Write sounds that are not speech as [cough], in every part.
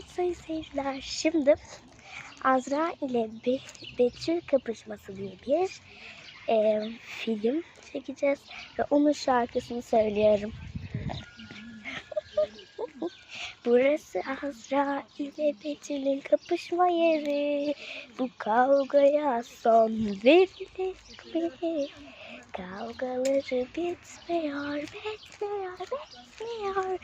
Evet sayın seyirciler şimdi Azra ile Be Betül kapışması diye bir e, film çekeceğiz ve onun şarkısını söylüyorum. [laughs] Burası Azra ile Betül'ün kapışma yeri. Bu kavgaya son verilir mi? Kavgaları bitmiyor, bitmiyor, bitmiyor.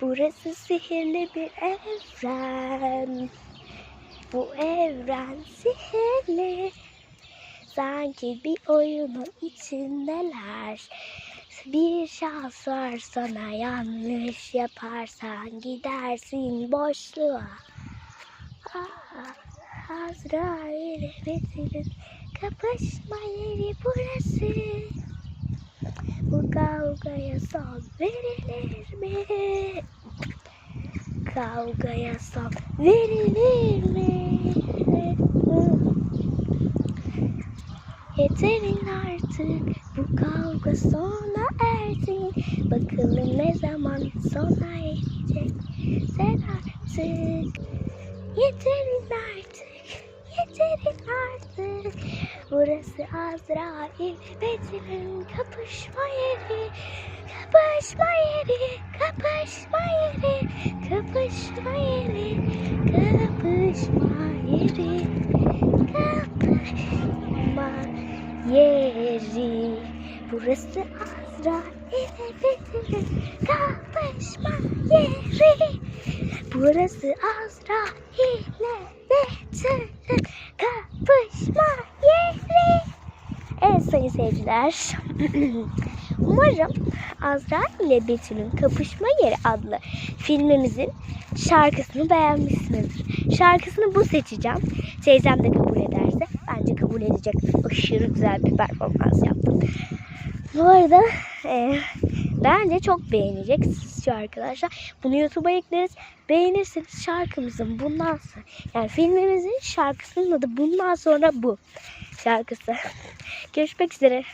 Burası sihirli bir evren. Bu evren sihirli. Sanki bir oyunun içindeler. Bir şans var sana yanlış yaparsan gidersin boşluğa. Ah, Azra ile Betül'ün kapışma yeri burası. Bu kavgaya son verilir mi? Kavgaya son verilir mi? Yeterin artık bu kavga sona ersin. Bakalım ne zaman sona erecek. Sen artık yeterin artık. Yeterin artık. Burası Azra ile Betül'ün kapışma yeri. Kapışma yeri, kapışma yeri, kapışma yeri, kapışma yeri, kapışma yeri. Burası Azra ile Betül'ün kapışma yeri. Burası Azra ile Betül'ün kapışma yeri. Evet sayın seyirciler. [clears throat] Umarım Azra ile Betül'ün Kapışma Yeri adlı filmimizin şarkısını beğenmişsinizdir. Şarkısını bu seçeceğim. Teyzem de kabul ederse bence kabul edecek. Aşırı güzel bir performans yaptım. Bu arada e, bence çok beğeneceksiniz şu arkadaşlar. Bunu YouTube'a ekleriz. Beğenirseniz şarkımızın bundan sonra yani filmimizin şarkısının adı bundan sonra bu şarkısı. [laughs] Görüşmek üzere.